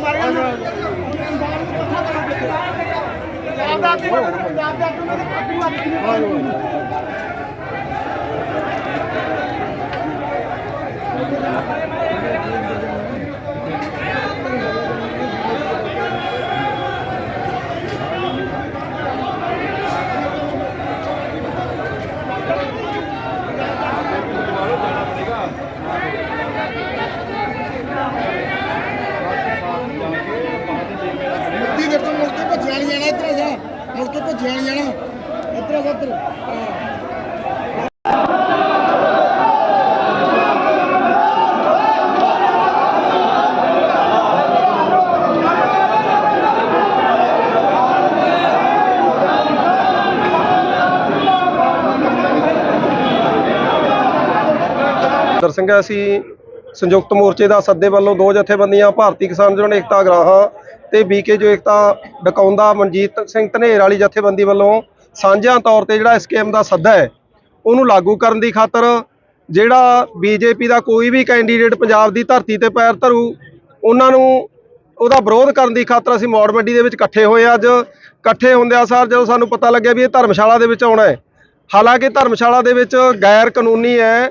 ਮਾਰੀਆਂ ਨੇ ਪੰਜਾਬ ਦਾ ਆਦਮੀ ਬੰਦੇ ਨੂੰ ਪੰਜਾਬ ਦਾ ਆਦਮੀ ਬੰਦੇ ਨੂੰ ਪਾਰਟੀ ਨੂੰ ਆਦਮੀ ਮੁੱਦੀ ਦੇ ਤੋਂ ਮੁੜ ਕੇ ਭੱਜਿਆ ਨਹੀਂ ਜਾਣਾ ਇੱਧਰ ਆ ਜਾ ਮੁੜ ਕੇ ਭੱਜਿਆ ਨਹੀਂ ਜਾਣਾ ਇੱਧਰ ਆ ਜਾ ਇੱਧਰ ਹਾਂ ਦਰ ਸਿੰਘ ਅਸੀਂ ਸੰਯੁਕਤ ਮੋਰਚੇ ਦਾ ਸੱਦੇ ਵੱਲੋਂ ਦੋ ਜਥੇਬੰਦੀਆਂ ਭਾਰਤੀ ਕਿਸਾਨ ਯੂਨੀਅਨ ਏਕਤਾ ਗਰਾਹਾਂ ਤੇ ਬੀਕੇ ਜੋ ਏਕਤਾ ਡਕਾਉਂਦਾ ਮਨਜੀਤ ਸਿੰਘ ਧਨੇਰ ਵਾਲੀ ਜਥੇਬੰਦੀ ਵੱਲੋਂ ਸਾਂਝਿਆਂ ਤੌਰ ਤੇ ਜਿਹੜਾ ਸਕੀਮ ਦਾ ਸੱਦਾ ਹੈ, ਉਹਨੂੰ ਲਾਗੂ ਕਰਨ ਦੀ ਖਾਤਰ ਜਿਹੜਾ ਬੀਜੇਪੀ ਦਾ ਕੋਈ ਵੀ ਕੈਂਡੀਡੇਟ ਪੰਜਾਬ ਦੀ ਧਰਤੀ ਤੇ ਪੈਰ ਧਰੂ, ਉਹਨਾਂ ਨੂੰ ਉਹਦਾ ਵਿਰੋਧ ਕਰਨ ਦੀ ਖਾਤਰ ਅਸੀਂ ਮੌੜ ਮੰਡੀ ਦੇ ਵਿੱਚ ਇਕੱਠੇ ਹੋਏ ਅੱਜ। ਇਕੱਠੇ ਹੁੰਦਿਆਂ ਸਾਰ ਜਦੋਂ ਸਾਨੂੰ ਪਤਾ ਲੱਗਿਆ ਵੀ ਇਹ ਧਰਮਸ਼ਾਲਾ ਦੇ ਵਿੱਚ ਆਉਣਾ ਹੈ। ਹਾਲਾਂਕਿ ਧਰਮਸ਼ਾਲਾ ਦੇ ਵਿੱਚ ਗੈਰ ਕਾਨੂੰਨੀ ਹੈ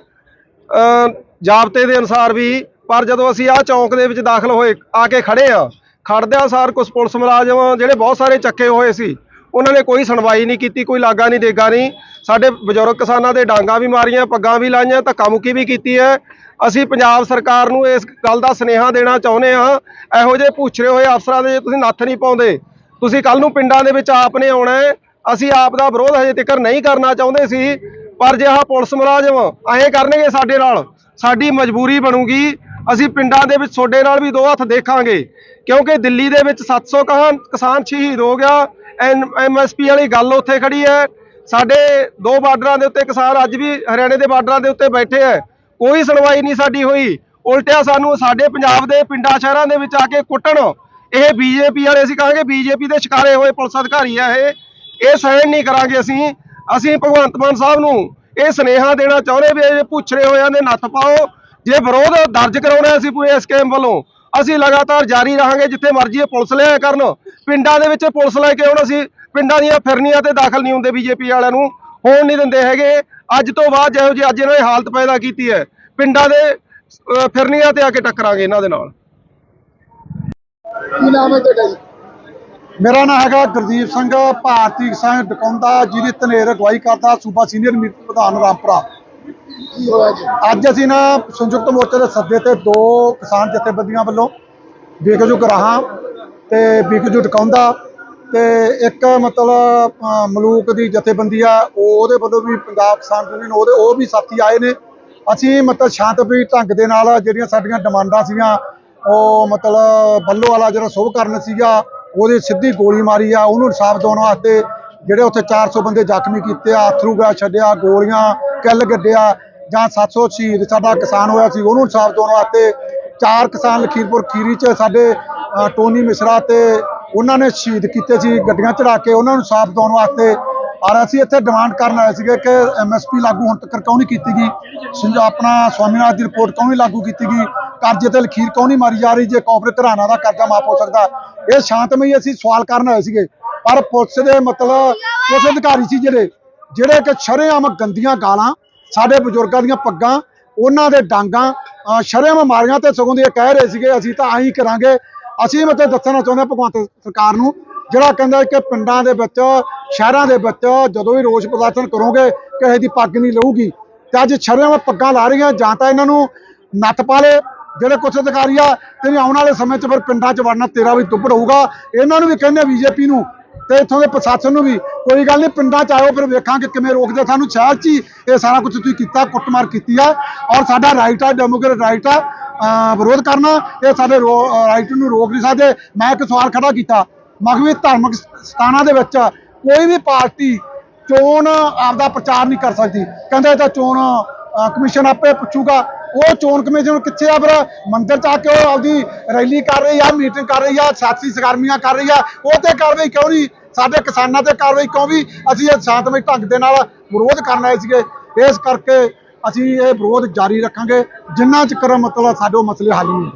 ਜ਼ਾਬਤੇ ਦੇ ਅਨੁਸਾਰ ਵੀ, ਪਰ ਜਦੋਂ ਅਸੀਂ ਆਹ ਚੌਂਕ ਦੇ ਵਿੱਚ ਦਾਖਲ ਹੋਏ, ਆ ਕੇ ਖੜੇ ਆ ਖੜਦਿਆਂ ਸਾਰ ਕੁਝ ਪੁਲਿਸ ਮੁਲਾਜ਼ਮ ਜਿਹੜੇ ਬਹੁਤ ਸਾਰੇ ਚੱਕੇ ਹੋਏ ਸੀ ਉਹਨਾਂ ਨੇ ਕੋਈ ਸੁਣਵਾਈ ਨਹੀਂ ਕੀਤੀ, ਕੋਈ ਲਾਗਾ ਨਹੀਂ, ਦੇਗਾ ਨਹੀਂ। ਸਾਡੇ ਬਜ਼ੁਰਗ ਕਿਸਾਨਾਂ ਦੇ ਡਾਂਗਾਂ ਵੀ ਮਾਰੀਆਂ, ਪੱਗਾਂ ਵੀ ਲਾਈਆਂ ਧੱਕਾ ਮੁੱਕੀ ਵੀ ਕੀਤੀ ਹੈ। ਅਸੀਂ ਪੰਜਾਬ ਸਰਕਾਰ ਨੂੰ ਇਸ ਗੱਲ ਦਾ ਸੁਨੇਹਾ ਦੇਣਾ ਚਾਹੁੰਦੇ ਹਾਂ। ਇਹੋ ਜਿਹੇ ਪੁੱਛਰੇ ਹੋਏ ਅਫਸਰਾਂ ਦੇ ਜੇ ਤੁਸੀਂ ਨੱਥ ਨਹੀਂ ਪਾਉਂਦੇ। ਤੁਸੀਂ ਕੱਲ ਨੂੰ ਪਿੰਡਾਂ ਦੇ ਵਿੱਚ ਆਪ ਨੇ ਆਉਣਾ ਹੈ। ਅਸੀਂ ਆਪ ਦਾ ਵਿਰੋਧ ਹਜੇ ਤੱਕ ਨਹੀਂ ਕਰਨਾ ਚਾਹੁੰਦੇ ਸੀ। ਪਰ ਜੇ ਆਹ ਪੁਲਿਸ ਮੁਲਾਜ਼ਮ ਐਂ ਕਰਨਗੇ ਸਾਡੇ ਨਾਲ, ਸਾਡੀ ਮਜਬੂਰੀ ਬਣੂਗੀ। ਅਸੀਂ ਪਿੰਡਾਂ ਦੇ ਵਿੱਚ ਤੁਹਾਡੇ ਨਾਲ ਵੀ ਦੋ ਹੱਥ ਦੇਖਾਂਗੇ, ਕਿਉਂਕਿ ਦਿੱਲੀ ਦੇ ਵਿੱਚ 700 ਕਹਾਨ ਕਿਸਾਨ ਸ਼ਹੀਦ ਹੋ ਗਿਆ ਐਮਐਸਪੀ ਵਾਲੀ ਗੱਲ ਉੱਥੇ ਖੜੀ ਹੈ। ਸਾਡੇ ਦੋ ਬਾਰਡਰਾਂ ਦੇ ਉੱਤੇ ਕਿਸਾਨ ਅੱਜ ਵੀ ਹਰਿਆਣੇ ਦੇ ਬਾਰਡਰਾਂ ਦੇ ਉੱਤੇ ਬੈਠੇ ਹੈ। ਕੋਈ ਸੁਣਵਾਈ ਨਹੀਂ ਸਾਡੀ ਹੋਈ। ਉਲਟਿਆ ਸਾਨੂੰ ਸਾਡੇ ਪੰਜਾਬ ਦੇ ਪਿੰਡਾਂ, ਸ਼ਹਿਰਾਂ ਦੇ ਵਿੱਚ ਆ ਕੇ ਕੁੱਟਣ, ਇਹ ਬੀਜੇਪੀ ਵਾਲੇ ਅਸੀਂ ਕਹਾਂਗੇ ਬੀਜੇਪੀ ਦੇ ਸ਼ਿਕਾਰੇ ਹੋਏ ਪੁਲਿਸ ਅਧਿਕਾਰੀ ਆ ਇਹ। ਇਹ ਸਹਿਣ ਨਹੀਂ ਕਰਾਂਗੇ ਅਸੀਂ। ਅਸੀਂ ਭਗਵੰਤ ਮਾਨ ਸਾਹਿਬ ਨੂੰ ਇਹ ਸੁਨੇਹਾ ਦੇਣਾ ਚਾਹੁੰਦੇ ਵੀ ਇਹ ਪੁੱਛਰੇ ਹੋਇਆਂ ਦੇ ਨੱਥ ਪਾਓ। ਜੇ ਵਿਰੋਧ ਦਰਜ ਕਰਾਉਣਾ ਅਸੀਂ ਪੂਰੇ ਸਕੀਮ ਵੱਲੋਂ ਅਸੀਂ ਲਗਾਤਾਰ ਜਾਰੀ ਰਹਾਂਗੇ ਜਿੱਥੇ ਮਰਜ਼ੀ ਇਹ ਪੁਲਿਸ ਲਿਆਇਆ ਕਰਨ। ਪਿੰਡਾਂ ਦੇ ਵਿੱਚ ਪੁਲਿਸ ਲੈ ਕੇ ਹੁਣ ਅਸੀਂ ਪਿੰਡਾਂ ਦੀਆਂ ਫਿਰਨੀਆਂ ਤੇ ਦਾਖਲ ਨਹੀਂ ਹੁੰਦੇ ਬੀਜੇਪੀ ਵਾਲਿਆਂ ਨੂੰ ਹੋਣ ਨਹੀਂ ਦਿੰਦੇ ਹੈਗੇ। ਅੱਜ ਤੋਂ ਬਾਅਦ ਜਿਹੋ ਜਿਹੀ ਅੱਜ ਇਹਨਾਂ ਨੇ ਹਾਲਤ ਪੈਦਾ ਕੀਤੀ ਹੈ ਪਿੰਡਾਂ ਦੇ ਫਿਰਨੀਆਂ ਤੇ ਆ ਕੇ ਟੱਕਰਾਂਗੇ ਇਹਨਾਂ ਦੇ ਨਾਲ। ਕੀ ਨਾਮ ਹੈ ਤੁਹਾਡਾ ਜੀ? ਮੇਰਾ ਨਾਮ ਹੈਗਾ ਗੁਰਦੀਪ ਸਿੰਘ ਭਾਰਤੀ ਕਿਸਾਨ ਡਕਾਉਂਦਾ ਜਿਹਦੀ ਧਨੇਰ ਅਗਵਾਈ ਕਰਦਾ ਸੂਬਾ ਸੀਨੀਅਰ ਮੀਤ ਪ੍ਰਧਾਨ ਰਾਮਪੁਰਾ। ਅੱਜ ਅਸੀਂ ਨਾ ਸੰਯੁਕਤ ਮੋਰਚੇ ਦੇ ਸੱਦੇ ਤੇ ਦੋ ਕਿਸਾਨ ਜਥੇਬੰਦੀਆਂ ਵੱਲੋਂ ਬੀਕਜੂ ਗਰਾਹਾਂ ਤੇ ਬੀਕਜੂ ਡਕਾਉਂਦਾ ਤੇ ਇੱਕ ਮਤਲਬ ਮਲੂਕ ਦੀ ਜਥੇਬੰਦੀ ਆ ਉਹ ਉਹਦੇ ਵੱਲੋਂ ਵੀ ਪੰਜਾਬ ਕਿਸਾਨ ਯੂਨੀਅਨ, ਉਹਦੇ, ਉਹ ਵੀ ਸਾਥੀ ਆਏ ਨੇ। ਅਸੀਂ ਮਤਲਬ ਸ਼ਾਂਤਪ੍ਰੀਤ ਢੰਗ ਦੇ ਨਾਲ ਜਿਹੜੀਆਂ ਸਾਡੀਆਂ ਡਿਮਾਂਡਾਂ ਸੀਗੀਆਂ, ਉਹ ਮਤਲਬ ਬੱਲੋ ਵਾਲਾ ਜਿਹੜਾ ਸ਼ੁਭ ਕਰਨ ਸੀਗਾ, ਉਹਦੀ ਸਿੱਧੀ ਗੋਲੀ ਮਾਰੀ ਆ, ਉਹਨੂੰ ਇਨਸਾਫ ਦਿਵਾਉਣ ਵਾਸਤੇ ਜਿਹੜੇ ਉੱਥੇ 400 ਬੰਦੇ ਜ਼ਖਮੀ ਕੀਤੇ ਆ ਅਥਰੂ ਗੈਸ ਛੱਡਿਆ, ਗੋਲੀਆਂ ਕਿੱਲ ਗੱਡਿਆ ਜਾਂ 700 ਸ਼ਹੀਦ ਸਾਡਾ ਕਿਸਾਨ ਹੋਇਆ ਸੀ, ਉਹਨੂੰ ਇਨਸਾਫ ਦਿਵਾਉਣ ਵਾਸਤੇ ਚਾਰ ਕਿਸਾਨ ਲਖੀਰਪੁਰ ਖੀਰੀ ਚ ਸਾਡੇ ਟੋਨੀ ਮਿਸ਼ਰਾ ਤੇ ਉਹਨਾਂ ਨੇ ਸ਼ਹੀਦ ਕੀਤੇ ਸੀ, ਗੱਡੀਆਂ ਚੜਾ ਕੇ ਉਹਨਾਂ ਨੂੰ ਇਨਸਾਫ ਦਿਵਾਉਣ ਵਾਸਤੇ। ਔਰ ਅਸੀਂ ਇੱਥੇ ਡਿਮਾਂਡ ਕਰਨ ਆਏ ਸੀਗੇ ਕਿ ਐਮਐਸਪੀ ਲਾਗੂ ਹੁਣ ਤੱਕ ਕਿਉਂ ਨਹੀਂ ਕੀਤੀ ਗਈ? ਆਪਣਾ ਸਵਾਮੀਨਾਥ ਦੀ ਰਿਪੋਰਟ ਕਿਉਂ ਨਹੀਂ ਲਾਗੂ ਕੀਤੀ ਗਈ? ਕਰਜ਼ੇ ਤੇ ਲਖੀਰ ਕਿਉਂ ਨਹੀਂ ਮਾਰੀ ਜਾ ਰਹੀ? ਜੇ ਕਾਰਪੋਰੇਟ ਘਰਾਣਾ ਦਾ ਕਰਜ਼ਾ ਮਾਫ ਹੋ ਸਕਦਾ। ਇਹ ਸ਼ਾਂਤਮਈ ਅਸੀਂ ਸਵਾਲ ਕਰਨ ਆਏ ਸੀਗੇ। ਪਰ ਪੁਲਿਸ ਦੇ ਮਤਲਬ, ਪੁਲਿਸ ਅਧਿਕਾਰੀ ਸੀ ਜਿਹੜੇ ਜਿਹੜੇ ਕਿ ਸ਼ਰੇਆਮ ਗੰਦੀਆਂ ਗਾਲਾਂ, ਸਾਡੇ ਬਜ਼ੁਰਗਾਂ ਦੀਆਂ ਪੱਗਾਂ, ਉਹਨਾਂ ਦੇ ਡਾਂਗਾਂ ਸ਼ਰੇਆਮ ਮਾਰੀਆਂ ਤੇ ਸਗੋਂ ਦੀ ਇਹ ਕਹਿ ਰਹੇ ਸੀਗੇ, ਅਸੀਂ ਤਾਂ ਆਹੀ ਕਰਾਂਗੇ। ਅਸੀਂ ਮਤਲਬ ਦੱਸਣਾ ਚਾਹੁੰਦੇ ਹਾਂ ਭਗਵੰਤ ਸਰਕਾਰ ਨੂੰ, ਜਿਹੜਾ ਕਹਿੰਦਾ ਕਿ ਪਿੰਡਾਂ ਦੇ ਵਿੱਚ, ਸ਼ਹਿਰਾਂ ਦੇ ਵਿੱਚ ਜਦੋਂ ਵੀ ਰੋਸ ਪ੍ਰਦਰਸ਼ਨ ਕਰੋਗੇ, ਕਿਸੇ ਦੀ ਪੱਗ ਨਹੀਂ ਲਊਗੀ। ਤੇ ਅੱਜ ਸ਼ਰੇਆਮ ਪੱਗਾਂ ਲਾ ਰਹੀਆਂ, ਜਾਂ ਤਾਂ ਇਹਨਾਂ ਨੂੰ ਨੱਥ ਪਾ ਲੇ ਜਿਹੜੇ ਕੁਛ ਅਧਿਕਾਰੀ ਆ, ਤੇ ਆਉਣ ਵਾਲੇ ਸਮੇਂ 'ਚ ਫਿਰ ਪਿੰਡਾਂ 'ਚ ਵੜਨਾ ਤੇਰਾ ਵੀ ਦੁੱਬੜ ਹੋਊਗਾ। ਇਹਨਾਂ ਨੂੰ ਵੀ ਕਹਿੰਦੇ ਬੀਜੇਪੀ ਨੂੰ ਤੇ ਇੱਥੋਂ ਦੇ ਪ੍ਰਸ਼ਾਸਨ ਨੂੰ ਵੀ ਕੋਈ ਗੱਲ ਨਹੀਂ, ਪਿੰਡਾਂ 'ਚ ਆਇਓ, ਫਿਰ ਵੇਖਾਂਗੇ ਕਿਵੇਂ ਰੋਕਦੇ ਸਾਨੂੰ ਸ਼ਹਿਰ 'ਚ ਹੀ ਇਹ ਸਾਰਾ ਕੁਝ ਤੁਸੀਂ ਕੀਤਾ, ਕੁੱਟਮਾਰ ਕੀਤੀ ਆ। ਔਰ ਸਾਡਾ ਰਾਈਟ ਆ ਡੈਮੋਕ੍ਰੇਟ ਰਾਈਟ ਆ ਵਿਰੋਧ ਕਰਨਾ, ਇਹ ਸਾਡੇ ਰਾਈਟ ਨੂੰ ਰੋਕ ਨਹੀਂ ਸਕਦੇ। ਮੈਂ ਇੱਕ ਸਵਾਲ ਖੜਾ ਕੀਤਾ ਮਖਵੀ ਧਾਰਮਿਕ ਸਥਾਨਾਂ ਦੇ ਵਿੱਚ ਕੋਈ ਵੀ ਪਾਰਟੀ ਚੋਣ ਆਪਦਾ ਪ੍ਰਚਾਰ ਨਹੀਂ ਕਰ ਸਕਦੀ। ਕਹਿੰਦੇ ਇਹ ਤਾਂ ਚੋਣ ਕਮਿਸ਼ਨ ਆਪੇ ਪੁੱਛੂਗਾ। ਉਹ ਚੋਣ ਕਮਿਸ਼ਨ ਕਿੱਥੇ ਆ ਫਿਰ? ਮੰਦਿਰ ਚ ਆ ਕੇ ਉਹ ਆਪਦੀ ਰੈਲੀ ਕਰ ਰਹੀ ਆ, ਮੀਟਿੰਗ ਕਰ ਰਹੀ ਆ ਸਿਆਸੀ ਸਰਗਰਮੀਆਂ ਕਰ ਰਹੀ ਆ। ਉਹ ਤੇ ਕਾਰਵਾਈ ਕਿਉਂ ਨਹੀਂ? ਸਾਡੇ ਕਿਸਾਨਾਂ ਤੇ ਕਾਰਵਾਈ ਕਿਉਂ ਵੀ ਅਸੀਂ ਇਹ ਸ਼ਾਂਤਮਈ ਢੰਗ ਦੇ ਨਾਲ ਵਿਰੋਧ ਕਰਨ ਆਏ ਸੀਗੇ? ਇਸ ਕਰਕੇ ਅਸੀਂ ਇਹ ਵਿਰੋਧ ਜਾਰੀ ਰੱਖਾਂਗੇ। ਜਿੰਨਾ ਚਿਰ ਮਤਲਬ ਸਾਡੇ ਉਹ ਮਸਲੇ ਹੱਲ ਨਹੀਂ